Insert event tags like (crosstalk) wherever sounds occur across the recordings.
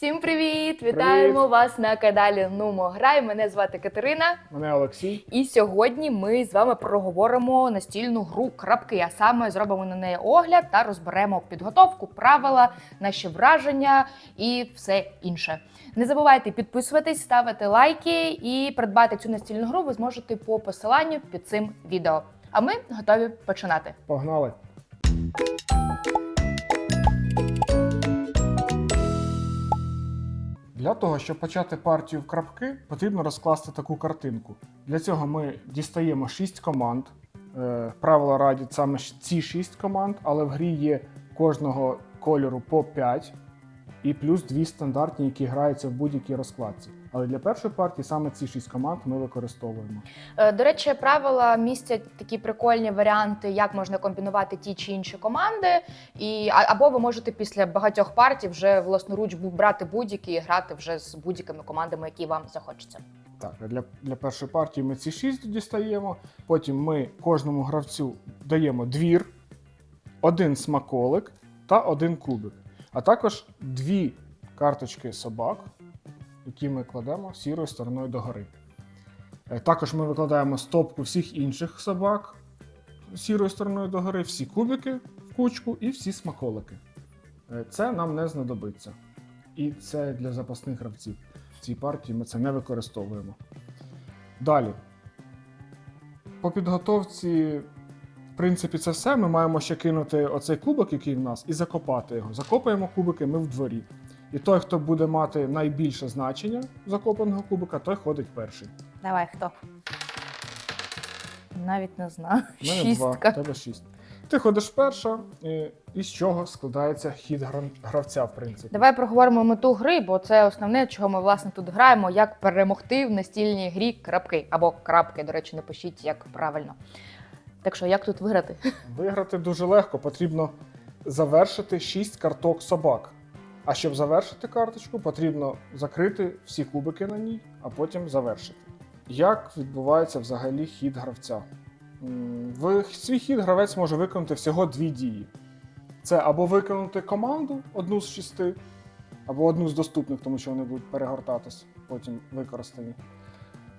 Всім привіт! Вітаємо вас на каналі Нумо Грай. Мене звати Катерина. Мене Олексій. І сьогодні ми з вами проговоримо настільну гру крапки. А саме зробимо на неї огляд та розберемо підготовку, правила, наші враження і все інше. Не забувайте підписуватись, ставити лайки і придбати цю настільну гру ви зможете по посиланню під цим відео. А ми готові починати. Погнали. Для того, щоб почати партію в крапки, потрібно розкласти таку картинку. Для цього ми дістаємо 6 команд. Е, Правила радять саме ці 6 команд, але в грі є кожного кольору по 5 і плюс 2 стандартні, які граються в будь-якій розкладці. Але для першої партії саме ці 6 команд ми використовуємо. Е, До речі, правила містять такі прикольні варіанти, як можна комбінувати ті чи інші команди, і або ви можете після багатьох партій вже власноруч брати будь-які і грати вже з будь-якими командами, які вам захочеться. Так, для, для першої партії ми ці 6 дістаємо. Потім ми кожному гравцю даємо двір, один смаколик та один кубик. А також дві карточки собак, які ми кладемо сірою стороною догори. Е, Також ми викладаємо стопку всіх інших собак сірою стороною догори, всі кубики в кучку і всі смаколики. Е, Це нам не знадобиться. І це для запасних гравців. В цій партії ми це не використовуємо. Далі. По підготовці, в принципі, це все. Ми маємо ще кинути оцей кубик, який в нас, і закопати його. Закопаємо кубики ми в дворі. І той, хто буде мати найбільше значення закопаного кубика, той ходить перший. Давай хто? Навіть не знаю. У мене два, Шістка. в тебе шість. Ти ходиш перша, і, і з чого складається хід гра- гравця, в принципі. Давай проговоримо мету гри, бо це основне, чого ми власне тут граємо, як перемогти в настільній грі крапки або крапки. До речі, напишіть як правильно. Так що, як тут виграти? Виграти дуже легко, потрібно завершити 6 карток собак. А щоб завершити карточку, потрібно закрити всі кубики на ній, а потім завершити. Як відбувається взагалі хід гравця? В свій хід гравець може виконати всього дві дії: це або виконати команду одну з шести, або одну з доступних, тому що вони будуть перегортатись, потім використані.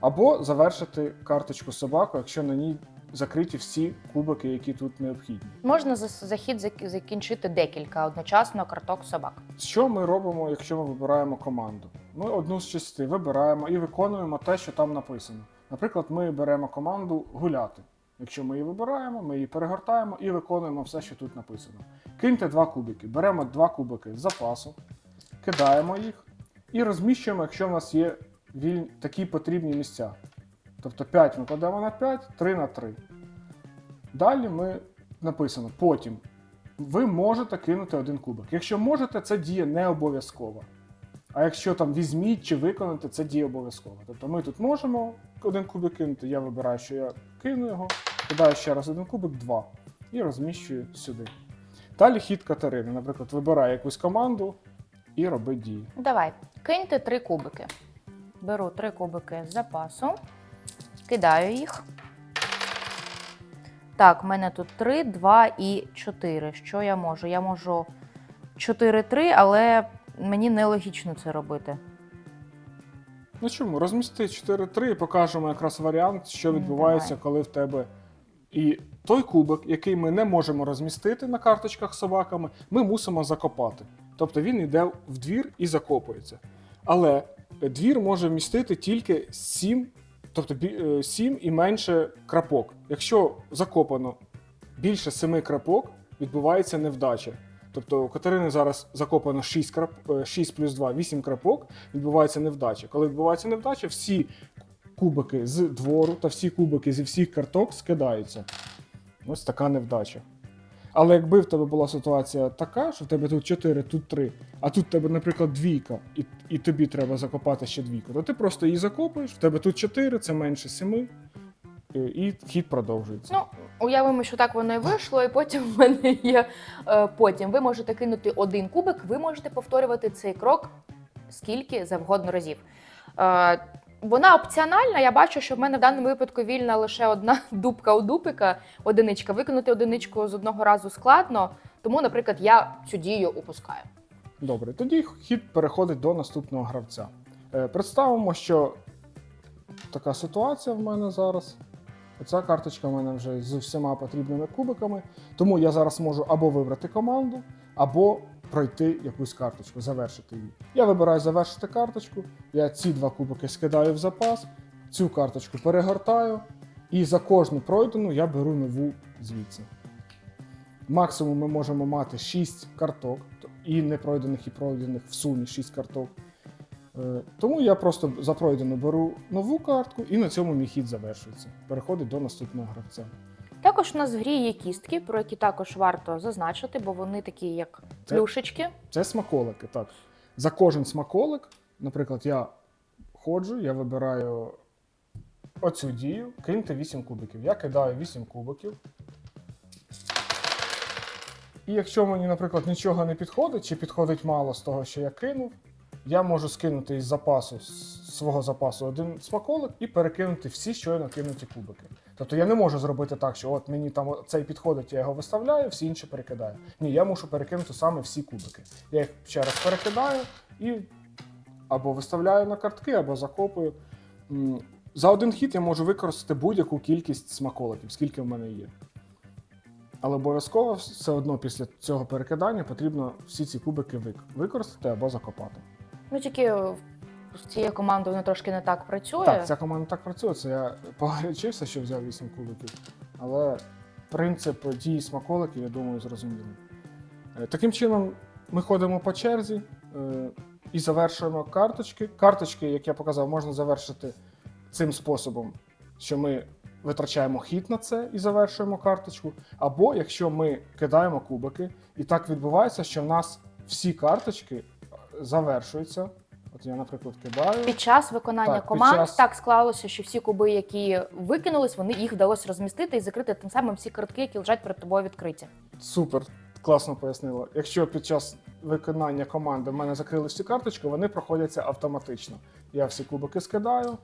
Або завершити карточку собаку, якщо на ній закриті всі кубики, які тут необхідні. Можна за, за хід зак- закінчити декілька одночасно карток собак. Що ми робимо, якщо ми вибираємо команду? Ми одну з шести вибираємо і виконуємо те, що там написано. Наприклад, ми беремо команду гуляти. Якщо ми її вибираємо, ми її перегортаємо і виконуємо все, що тут написано. Киньте два кубики. Беремо два кубики з запасу, кидаємо їх і розміщуємо, якщо в нас є віль... такі потрібні місця. Тобто 5 ми кладемо на 5, 3 на 3. Далі ми написано потім. Ви можете кинути один кубик. Якщо можете, це діє не обов'язково. А якщо там візьміть чи виконати, це діє обов'язково. Тобто ми тут можемо один кубик кинути, я вибираю, що я кину його, кидаю ще раз один кубик, два. І розміщую сюди. Далі хід Катерини. Наприклад, вибирає якусь команду і робить дії. Давай, киньте три кубики. Беру три кубики з запасу, кидаю їх. Так, в мене тут 3, 2 і 4. Що я можу? Я можу 4-3, але мені нелогічно це робити. Ну чому? Розмісти 4-3 і покажемо якраз варіант, що відбувається, давай. коли в тебе і той кубик, який ми не можемо розмістити на карточках з собаками, ми мусимо закопати. Тобто він йде в двір і закопується. Але двір може вмістити тільки 7, тобто 7 і менше крапок. Якщо закопано більше 7 крапок, відбувається невдача. Тобто у Катерини зараз закопано 6, крап... 6 плюс 2, 8 крапок, відбувається невдача. Коли відбувається невдача, всі кубики з двору та всі кубики зі всіх карток скидаються. Ось така невдача. Але якби в тебе була ситуація така, що в тебе тут 4, тут 3, а тут в тебе, наприклад, двійка, і, і тобі треба закопати ще двійку, то ти просто її закопуєш, в тебе тут 4, це менше 7, і хід продовжується. Ну, уявимо, що так воно і вийшло, і потім в мене є. е, Потім ви можете кинути один кубик, ви можете повторювати цей крок скільки завгодно разів. Вона опціональна. Я бачу, що в мене в даному випадку вільна лише одна (laughs) дубка у дупика, одиничка. Виконати одиничку з одного разу складно, тому, наприклад, я цю дію упускаю. Добре, тоді хід переходить до наступного гравця. Е, Представимо, що така ситуація в мене зараз. Оця карточка в мене вже з всіма потрібними кубиками. Тому я зараз можу або вибрати команду, або пройти якусь карточку, завершити її. Я вибираю завершити карточку, я ці два кубики скидаю в запас, цю карточку перегортаю, і за кожну пройдену я беру нову звідси. Максимум ми можемо мати 6 карток, і непройдених, і пройдених в сумі 6 карток. Е, Тому я просто за пройдену беру нову картку, і на цьому мій хід завершується. Переходить до наступного гравця. Також у нас в грі є кістки, про які також варто зазначити, бо вони такі, як Це- плюшечки. Це смаколики. Так. За кожен смаколик, наприклад, я ходжу, я вибираю оцю дію, киньте 8 кубиків. Я кидаю 8 кубиків. І якщо мені, наприклад, нічого не підходить, чи підходить мало з того, що я кинув, я можу скинути із запасу з свого запасу один смаколик і перекинути всі щойно кинуті кубики. Тобто я не можу зробити так, що от мені там цей підходить, я його виставляю, всі інші перекидаю. Ні, я мушу перекинути саме всі кубики. Я їх ще раз перекидаю і або виставляю на картки, або закопую. За один хід я можу використати будь-яку кількість смаколиків, скільки в мене є. Але обов'язково все одно після цього перекидання потрібно всі ці кубики використати або закопати. Ну тільки з цією командою воно трошки не так працює. Так, ця команда так працює. Це я (laughs) погарячився, що взяв 8 кубиків. Але принцип дії смаколиків, я думаю, зрозумілий. Е, Таким чином, ми ходимо по черзі е, і завершуємо карточки. Карточки, як я показав, можна завершити цим способом, що ми витрачаємо хід на це і завершуємо карточку. Або якщо ми кидаємо кубики, і так відбувається, що в нас всі карточки завершуються. От я, наприклад, кидаю. Під час виконання Так, під команд час- так склалося, що всі куби, які викинулись, вони їх вдалося розмістити і закрити тим самим всі картки, які лежать перед тобою відкриті. Супер, класно пояснила. Якщо під час виконання команди в мене закрили всі карточки, вони проходяться автоматично. Я всі кубики скидаю.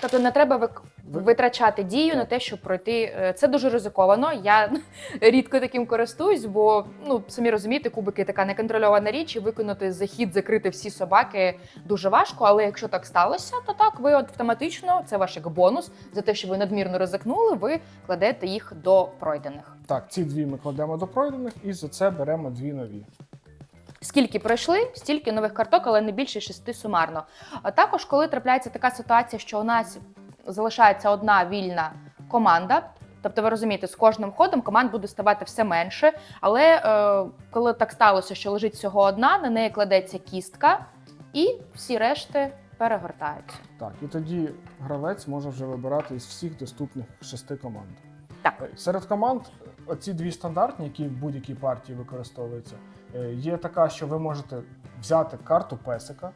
Тобто не треба вик- витрачати дію на те, щоб пройти. Е, Це дуже ризиковано. Я (laughs) рідко таким користуюсь, бо ну самі розумієте, кубики така неконтрольована річ, і виконати захід, закрити всі собаки дуже важко. Але якщо так сталося, то так ви автоматично це ваш як бонус за те, що ви надмірно ризикнули. Ви кладете їх до пройдених. Так, ці дві ми кладемо до пройдених, і за це беремо дві нові. Скільки пройшли, стільки нових карток, але не більше шести сумарно. А також, коли трапляється така ситуація, що у нас залишається одна вільна команда. Тобто, ви розумієте, з кожним ходом команд буде ставати все менше. Але е, коли так сталося, що лежить всього одна, на неї кладеться кістка, і всі решти перегортаються. Так, і тоді гравець може вже вибирати із всіх доступних шести команд. Так. Е, Серед команд оці дві стандартні, які в будь-якій партії використовуються, є така, що ви можете взяти карту песика,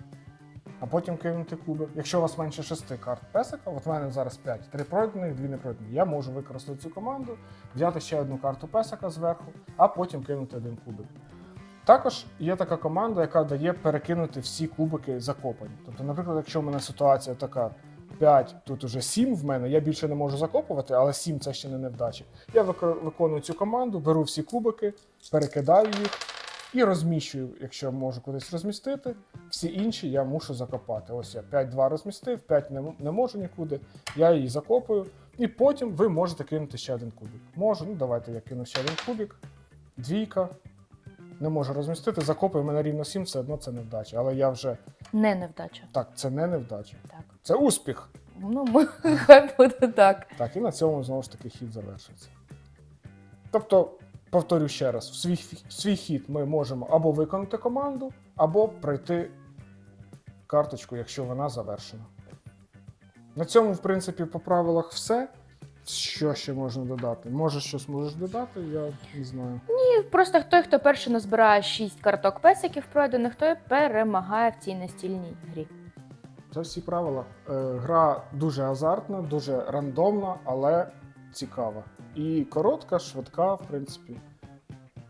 а потім кинути кубик. Якщо у вас менше шести карт песика, от в мене зараз 5, три пройдених, дві не пройдені. Я можу використати цю команду, взяти ще одну карту песика зверху, а потім кинути один кубик. Також є така команда, яка дає перекинути всі кубики закопані. Тобто, наприклад, якщо в мене ситуація така 5, тут уже 7 в мене, я більше не можу закопувати, але 7 це ще не невдача. Я виконую цю команду, беру всі кубики, перекидаю їх і розміщую, якщо можу кудись розмістити. Всі інші я мушу закопати. Ось я 5-2 розмістив, 5 не, не можу нікуди, я її закопую. І потім ви можете кинути ще один кубик. Можу, ну давайте я кину ще один кубик. Двійка. Не можу розмістити, закопую, мене рівно 7, все одно це невдача. Але я вже Не невдача. так, це не невдача. Так. Це успіх. Ну, (laughs) хай буде так. Так, і на цьому знову ж таки хід завершиться. Тобто, повторю ще раз: в свій, в свій хід ми можемо або виконати команду, або пройти карточку, якщо вона завершена. На цьому, в принципі, по правилах все. Що ще можна додати? Може, щось можеш додати, я не знаю. І просто той, хто перший назбирає 6 карток песиків пройдених, той перемагає в цій настільній грі. Це всі правила. Е, гра дуже азартна, дуже рандомна, але цікава. І коротка, швидка, в принципі,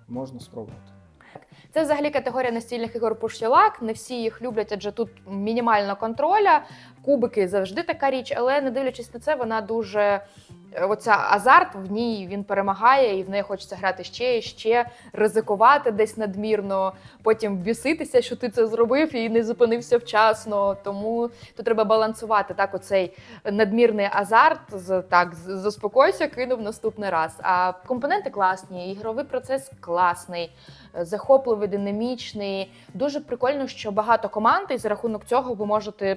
можна спробувати. Це взагалі категорія настільних ігор пушілак. Не всі їх люблять, адже тут мінімальна контроля. Кубики завжди така річ, але не дивлячись на це, вона дуже оця азарт в ній він перемагає, і в неї хочеться грати ще і ще, ризикувати десь надмірно, потім біситися, що ти це зробив і не зупинився вчасно. Тому тут треба балансувати так. Оцей надмірний азарт з так заспокойся, кинув наступний раз. А компоненти класні, ігровий процес класний, захопливий, динамічний. Дуже прикольно, що багато команд, і за рахунок цього ви можете.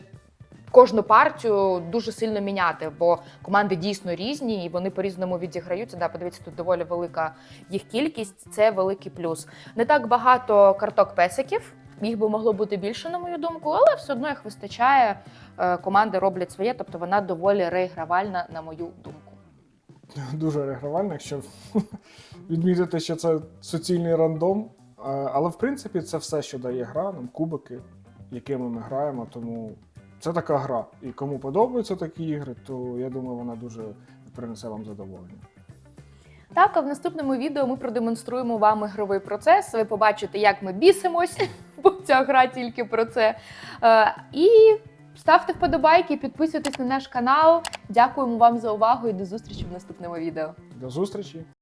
Кожну партію дуже сильно міняти, бо команди дійсно різні і вони по-різному відіграються. Да, подивіться, тут доволі велика їх кількість. Це великий плюс. Не так багато карток песиків. Їх би могло бути більше, на мою думку, але все одно їх вистачає. Е, Команди роблять своє, тобто вона доволі реігравальна, на мою думку. Дуже регравально, якщо (laughs) відмітити, що це суцільний рандом. Е, Але в принципі це все, що дає гра, нам кубики, якими ми граємо. Тому це така гра. І кому подобаються такі ігри, то я думаю, вона дуже принесе вам задоволення. Так, а в наступному відео ми продемонструємо вам ігровий процес. Ви побачите, як ми бісимось, (laughs) бо ця гра тільки про це. Е, І ставте вподобайки, підписуйтесь на наш канал. Дякуємо вам за увагу і до зустрічі в наступному відео. До зустрічі!